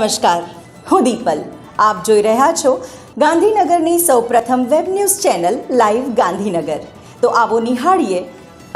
નમસ્કાર, હું દીપલ. આપ જોઈ રહ્યા છો ગાંધીનગરની સૌપ્રથમ web news channel live Gandhinagar. તો આવો નિહાળીએ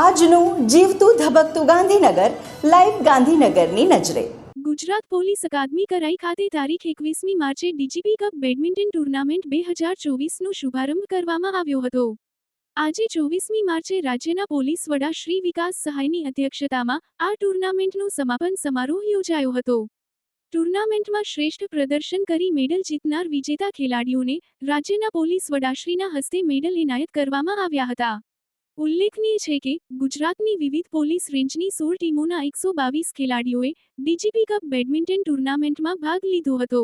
આજનું જીવતું ધબકતું ગાંધીનગર, લાઈવ ગાંધીનગરની નજરે. ગુજરાત પોલીસ અકાદમી કરાઈ ખાતે તારીખ એકવીસમી માર્ચે ડીજીપી કપ બેડમિન્ટન ટુર્નામેન્ટ બે હજાર ચોવીસનો શુભારંભ કરવામાં આવ્યો હતો. આજે ચોવીસમી માર્ચે રાજ્યના પોલીસ વડા શ્રી વિકાસ સહાયની અધ્યક્ષતામાં આ ટુર્નામેન્ટનો સમાપન સમારોહ યોજાયો હતો. ટુર્નામેન્ટમાં શ્રેષ્ઠ પ્રદર્શન કરી મેડલ જીતનાર વિજેતા ખેલાડીઓને રાજ્યના પોલીસ વડાશ્રીના હસ્તે મેડલ એનાયત કરવામાં આવ્યા હતા. ઉલ્લેખનીય છે કે, ગુજરાતની વિવિધ પોલીસ રેન્જની સોળ ટીમોના એકસો બાવીસ ખેલાડીઓએ ડીજીપી કપ બેડમિન્ટન ટુર્નામેન્ટમાં ભાગ લીધો હતો,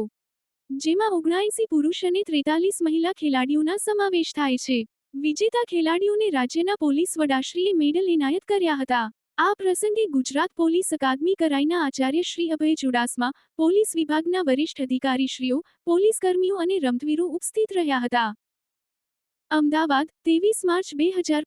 જેમાં ઓગણાએંસી પુરુષ અને ત્રેતાલીસ મહિલા ખેલાડીઓના સમાવેશ થાય છે. વિજેતા ખેલાડીઓને રાજ્યના પોલીસ વડાશ્રીએ મેડલ એનાયત કર્યા હતા. આ પ્રસંગે ગુજરાત પોલીસ અકાદમી કરાઈના આચાર્ય શ્રી અભય ચુડાસમા, પોલીસ વિભાગના વરિષ્ઠ અધિકારીશ્રીઓ પોલીસ કર્મીઓ અને રમતવીરો ઉપસ્થિત રહ્યા હતા. અમદાવાદ, ત્રેવીસ માર્ચ બે હજાર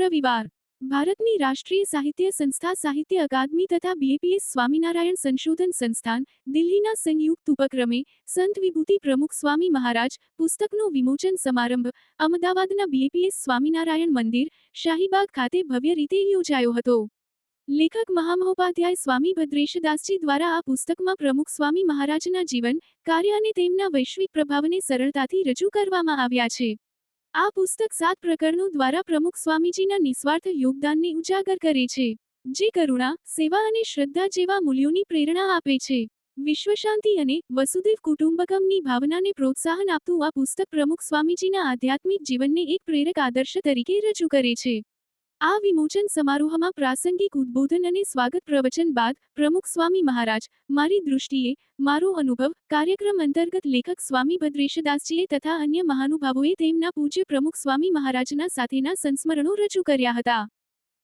રવિવાર. ભારતની રાષ્ટ્રીય સાહિત્ય સંસ્થા સાહિત્ય અકાદમી તથા બીએપીએસ સ્વામિનારાયણ સંશોધન સંસ્થાન, દિલ્હીના સંયુક્ત ઉપક્રમે સંત વિભૂતિ પ્રમુખ સ્વામી મહારાજ પુસ્તકનો વિમોચન સમારંભ, અમદાવાદના બીએપીએસ સ્વામિનારાયણ મંદિર, શાહીબાગ ખાતે ભવ્ય રીતે યોજાયો હતો. લેખક મહામહોપાધ્યાય સ્વામી ભદ્રેશદાસજી દ્વારા આ પુસ્તકમાં પ્રમુખ સ્વામી મહારાજના જીવન, કાર્ય અને તેમના વૈશ્વિક પ્રભાવને સરળતાથી રજૂ કરવામાં આવ્યા છે. આ પુસ્તક સાત પ્રકરણો દ્વારા પ્રમુખ સ્વામીજીના નિસ્વાર્થ યોગદાનને ઉજાગર કરે છે, જે કરુણા, સેવા અને શ્રદ્ધા જેવા મૂલ્યોની પ્રેરણા આપે છે. વિશ્વશાંતિ અને વસુદેવ કુટુંબકમની ભાવનાને પ્રોત્સાહન આપતું આ પુસ્તક પ્રમુખ સ્વામીજીના આધ્યાત્મિક જીવનને એક પ્રેરક આદર્શ તરીકે રજૂ કરે છે. આ વિમોચન સમારોહમાં પ્રાસંગિક ઉદ્બોધન અને સ્વાગત પ્રવચન બાદ પ્રમુખ સ્વામી મહારાજ, મારી દૃષ્ટિએ મારો અનુભવ કાર્યક્રમ અંતર્ગત લેખક સ્વામી ભદ્રેશદાસજીએ તથા અન્ય મહાનુભાવોએ તેમના પૂજ્ય પ્રમુખ સ્વામી મહારાજના સાથેના સંસ્મરણો રજૂ કર્યા હતા.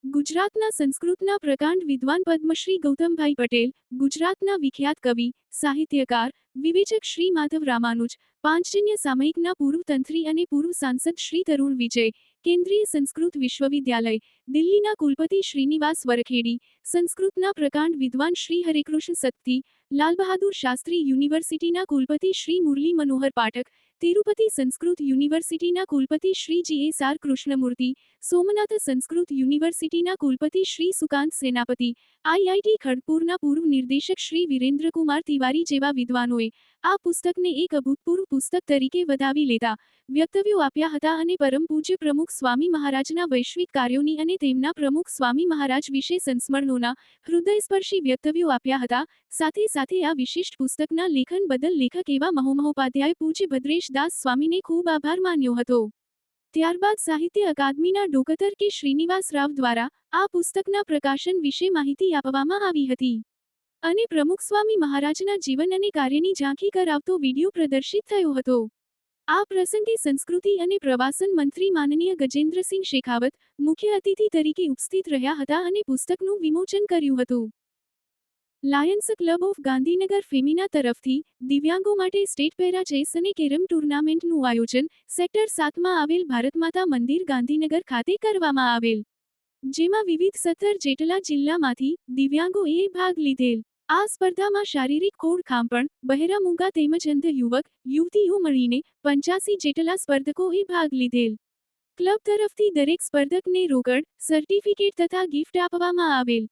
ગુજરાતના સંસ્કૃતના પ્રકાંડ વિદ્વાન પદ્મશ્રી ગૌતમભાઈ પટેલ, ગુજરાતના વિખ્યાત કવિ, સાહિત્યકાર, વિવેચક શ્રી માધવ રામાનુજ, પાંચજન્ય સામયિકના પૂર્વ તંત્રી અને પૂર્વ સાંસદ શ્રી તરુણ વિજય કેન્દ્રીય સંસ્કૃત વિશ્વવિદ્યાલય, દિલ્હીના કુલપતિ શ્રીનિવાસ વરખેડી, સંસ્કૃતના પ્રકાંડ વિદ્વાન શ્રી હરેકૃષ્ણ સત્તી લાલબહાદુર શાસ્ત્રી યુનિવર્સિટીના કુલપતિ શ્રી મુરલી મનોહર પાઠક તિરુપતિ સંસ્કૃત યુનિવર્સિટીના કુલપતિ Shri G S R Krishnamurthy, Somnath Sanskrit યુનિવર્સિટીના કુલપતિ શ્રી સુકાંત સેનાપતિ, આઈઆઈટી ખડગપુરના પૂર્વ નિર્દેશક શ્રી વિરેન્દ્રકુમાર તિવારી જેવા વિદ્વાનોએ આ પુસ્તકને એક અભૂતપૂર્વ પુસ્તક તરીકે વધાવી લેતા વ્યક્તવ્યો આપ્યા હતા અને પરમ પૂજ્ય પ્રમુખ સ્વામી મહારાજના વૈશ્વિક કાર્યોની અને તેમના પ્રમુખ સ્વામી મહારાજ વિશે સંસ્મરણોના હૃદયસ્પર્શી વ્યક્તવ્યો આપ્યા હતા. સાથે સાથે આ વિશિષ્ટ પુસ્તકના લેખન બદલ લેખક એવા મહોમહોપાધ્યાય પૂજ્ય ભદ્રેશ દાસ સ્વામીને ખૂબ આભાર માન્યો હતો. ત્યારબાદ સાહિત્ય અકાદમીના ડોકતર કે શ્રીનિવાસ રાવ દ્વારા આ પુસ્તકના પ્રકાશન વિશે માહિતી આપવામાં આવી હતી. અને પ્રમુખ સ્વામી મહારાજના જીવન અને કાર્યની ઝાંખી કરાવતો વીડિયો પ્રદર્શિત થયો હતો. આ પ્રસંગે સંસ્કૃતિ અને પ્રવાસન મંત્રી માનનીય ગજેન્દ્રસિંહ શેખાવત, મુખ્ય અતિથિ તરીકે ઉપસ્થિત રહ્યા હતા અને પુસ્તકનું વિમોચન કર્યું હતું. Lions club of Gandhinagar Femina તરફથી દિવ્યાંગો માટે સ્ટેટ પેરા ચેસ અને કેરમ ટુર્નામેન્ટનું આયોજન સેક્ટર સાતમાં આવેલ ભારતમાતા મંદિર ગાંધીનગર ખાતે કરવામાં આવેલ. જેમાં વિવિધ સત્તર જેટલા જિલ્લામાંથી દિવ્યાંગોએ ભાગ લીધેલ. આ સ્પર્ધામાં શારીરિક ખોડ ખાંપણ બહેરા મૂંગા તેમજ અંધ યુવક, યુવતીઓ મળીને પંચ્યાસી જેટલા સ્પર્ધકોએ ભાગ લીધેલ. ક્લબ તરફથી દરેક સ્પર્ધકને રોકડ, સર્ટિફિકેટ તથા ગિફ્ટ આપવામાં આવેલ.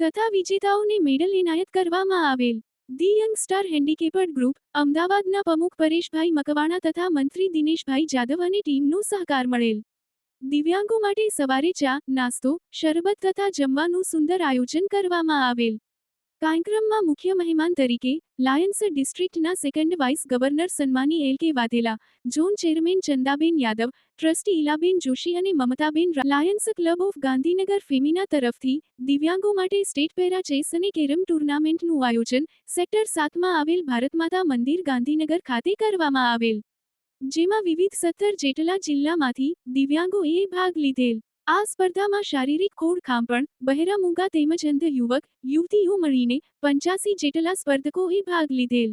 તથા વિજેતાઓને મેડલ એનાયત કરવામાં આવેલ. The young star handicapped group, અમદાવાદના પ્રમુખ પરેશભાઈ મકવાણા તથા મંત્રી દિનેશભાઈ જાદવ અને ટીમનો સહકાર મળેલ. દિવ્યાંગો માટે સવારે ચા, નાસ્તો, શરબત તથા જમવાનું સુંદર આયોજન કરવામાં આવેલ. કાર્યક્રમમાં મુખ્ય મહેમાન તરીકે લાયન્સ ડિસ્ટ્રિક્ટના second vice governor સન્માની L K Vaghela zone chairman Chandaben Yadav, trustee Ilaben Joshi અને Mamtaben Lions club of Gandhinagar Femina તરફથી દિવ્યાંગો માટે સ્ટેટ પેરા ચેસ અને કેરમ ટુર્નામેન્ટનું આયોજન સેક્ટર સાતમાં આવેલ ભારતમાતા મંદિર ગાંધીનગર ખાતે કરવામાં આવેલ. જેમાં વિવિધ સત્તર જેટલા જિલ્લામાંથી દિવ્યાંગોએ ભાગ લીધેલ. આ સ્પર્ધામાં શારીરિક ખોડખામ ખાંપણ બહેરા મૂંગા તેમજ અંધ યુવક યુવતીઓ મળીને પંચ્યાસી જેટલા સ્પર્ધકોએ ભાગ લીધેલ.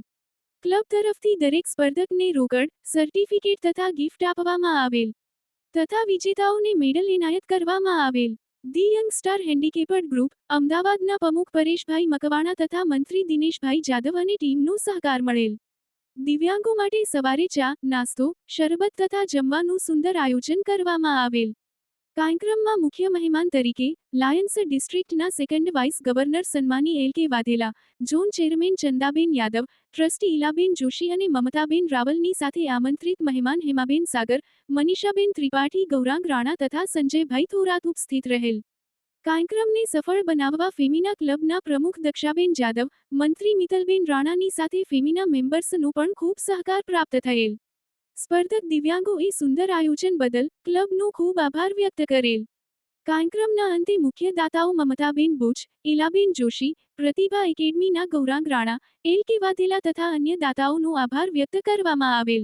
ક્લબ તરફથી દરેક સ્પર્ધકને રોકડ, સર્ટિફિકેટ તથા ગિફ્ટ આપવામાં આવેલ. તથા વિજેતાઓને મેડલ એનાયત કરવામાં આવેલ. The young star handicapped group, અમદાવાદના પ્રમુખ પરેશભાઈ મકવાણા તથા મંત્રી દિનેશભાઈ જાદવ અને ટીમનો સહકાર મળેલ. દિવ્યાંગો માટે સવારે ચા, નાસ્તો, શરબત તથા જમવાનું સુંદર આયોજન કરવામાં આવેલ. કાર્યક્રમમાં મુખ્ય મહેમાન તરીકે લાયન્સ ડિસ્ટ્રિક્ટના second vice governor સન્માની L K Vaghela zone chairman Chandaben Yadav, trustee Ilaben Joshi અને મમતાબેન રાવલની સાથે આમંત્રિત મહેમાન હેમાબેન સાગર, મનીષાબેન ત્રિપાઠી, ગૌરાંગ રાણા તથા સંજયભાઈ થોરાત ઉપસ્થિત રહેલ. કાર્યક્રમને સફળ બનાવવા ફેમિના ક્લબના પ્રમુખ દક્ષાબેન જાદવ, મંત્રી મિતલબેન રાણાની સાથે ફેમિના મેમ્બર્સનો પણ ખૂબ સહકાર પ્રાપ્ત થયેલ. સ્પર્ધક દિવ્યાંગોએ સુંદર આયોજન બદલ ક્લબનો ખૂબ આભાર વ્યક્ત કરેલ. કાર્યક્રમના અંતે મુખ્ય દાતાઓ મમતાબેન બુચ ઇલાબેન જોશી, પ્રતિભા એકેડમીના ગૌરાંગ રાણા, એલ કે વાધેલા તથા અન્ય દાતાઓનો આભાર વ્યક્ત કરવામાં આવેલ.